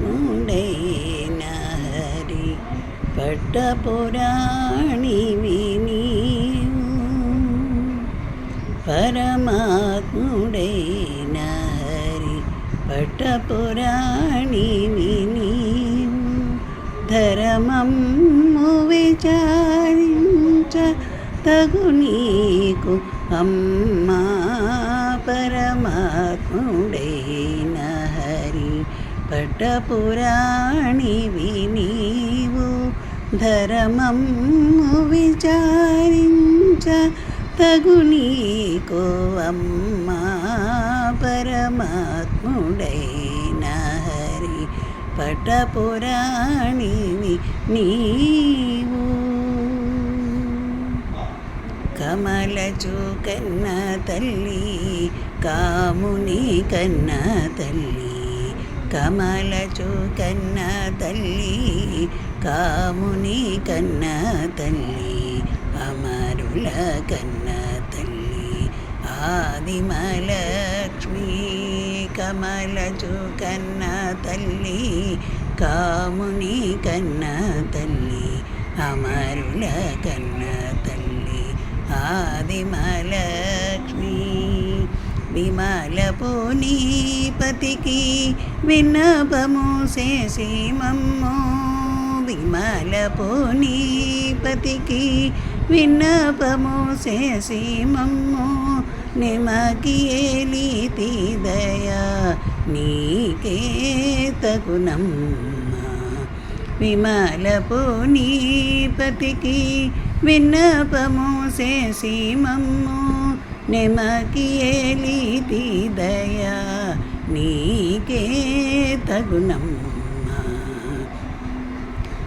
పరమాత్ముడైన హరి పట్టపురాణి వినీవు పరమాత్ముడైన హరి పట్టపురాణి వినీవు ధర్మము విచారించ తగు నీకు అమ్మా పరమాత్ముడైన హరి పట్టపురాణి వినీవు ధర్మము విచారించ తగు నీకు అమ్మా పరమాత్ముడైన హరి పట్టపురాణివి నీవు కన్న తల్లి కాముని కన్న తల్లి కమలచు కన్న తల్లి కాముని కన్న తల్లి అమరుల కన్న తల్లి ఆదిమలక్ష్మి కమలచు కన్న తల్లి కాముని కన్న తల్లి అమరుల కన్న తల్లి ఆదిమలక్ష్మి. విమలపు నీపతికి విన్నపము చేసి మమ్మో. విమలపు విన్నపము చేసి మమ్మో. నిమకి ఏలితి దయా నీకే తగునమ్మ. విమలపు నీపతికి విన్నపము చేసి మమ్ము నెమకి ఏలితి దయా నీకే తగునమ్మ.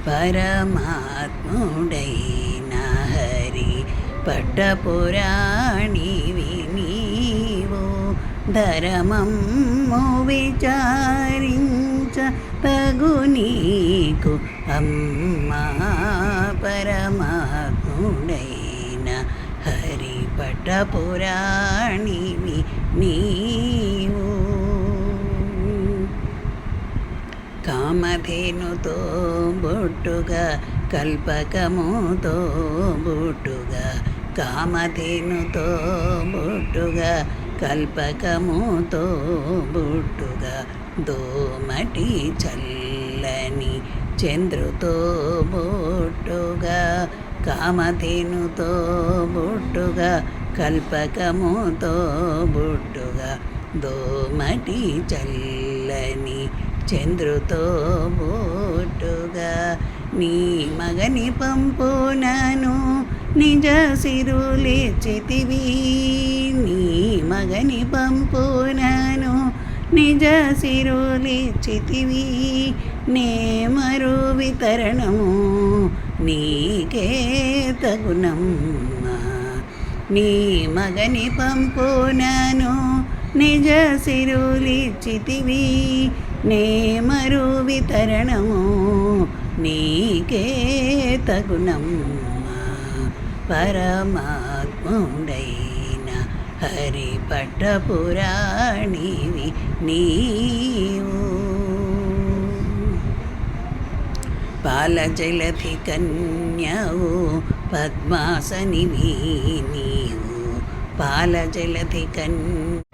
పరమాత్ముడైన హరి పట్టపురాణి వినీవో ధర్మము విచారించ తగు నీకు అమ్మా. పరమా పరమాత్ముడైన హరిపట పురాణిని నీవు? కామధేనుతో బొట్టుగా కల్పకముతో బొట్టుగా కామధేనుతో బొట్టుగా కల్పకముతో బొట్టుగా దోమటి చల్లని చంద్రుతో బొట్టుగా కామధేనుతో బొట్టుగా కల్పకముతో బొట్టుగా దోమటి చల్లని చంద్రుతో బొట్టుగా. నీ మగని పంపునను నిజ సిరులేచితివి నీ మగని పంపునను నిజ సిరులేచితివి నే మరు వితరణము నీకే తగునమ్మా. నీ మగని పంపునను నిజ సిరులిచ్చితివి. నే మరు వితరణము నీకే తగునమ్మా. పరమాత్ముడైన హరి పట్టపురాణివి నీ పాలజలధి కన్యవు పద్మాసని నీవు పాలజలధి కన్య